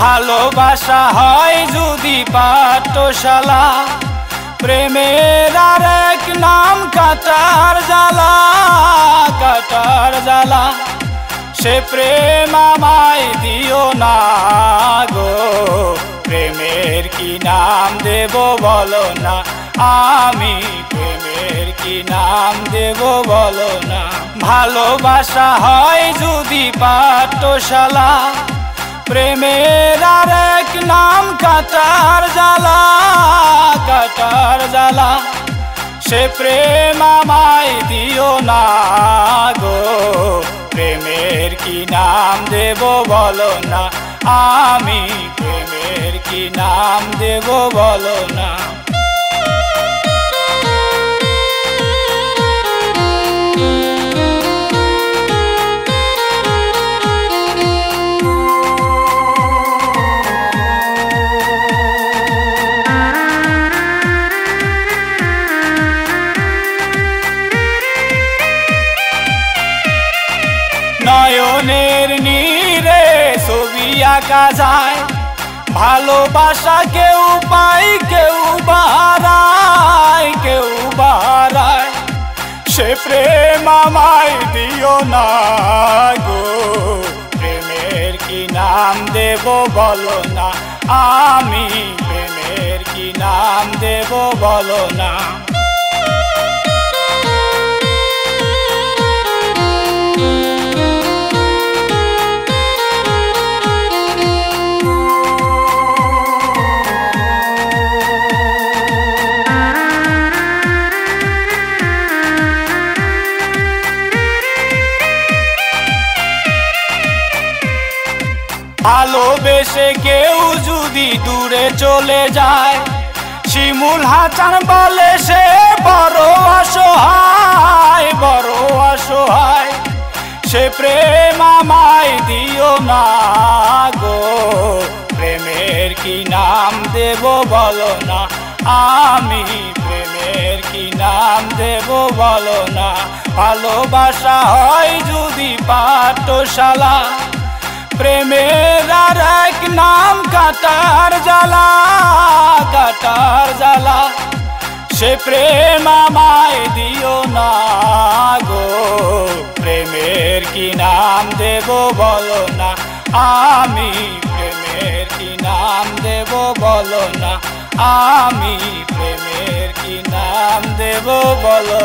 ভালোবাসা হয় যদি পাঠশালা। প্রেমের আর এক নাম কাটার জ্বালা কাটার জ্বালা। সে প্রেম আমায় দিও না গো, প্রেমের কি নাম দেব বলো না। আমি প্রেমের কি নাম দেব বলো না। ভালোবাসা হয় যদি পাঠশালা। প্রেমের আর এক নাম কাটার জ্বালা কাটার জ্বালা। সে প্রেম আমায় দিও না গো, প্রেমের কি নাম দেব বলো না। আমি প্রেমের কি নাম দেব বলো না। নয়নের নীরে ছবি আঁকা যায়। ভালোবাসা কেউ পাই কেউ বাহারায় কেউ বাহারায়। সে প্রেম আমায় দিও না গো। প্রেমের কি নাম দেব বলো না। আমি প্রেমের কি নাম দেব বলো না। ভালোবেসে কেউ যদি দূরে চলে যায়। শিমুল হাসান বলে সে বড় অসহায় বড় অসহায়। সে প্রেম আমায় দিও না গো। প্রেমের কি নাম দেব বলো না। আমি প্রেমের কি নাম দেব বলো না। ভালোবাসা হয় যদি পাঠশালা। প্রেমের আর এক নাম, কাটার জ্বালা কাটার জ্বালা। সে প্রেম আমায় দিও না গো, প্রেমের কি নাম দেব বলো না। আমি প্রেমের কি নাম দেব বলো না। আমি প্রেমের কি নাম দেব বলো।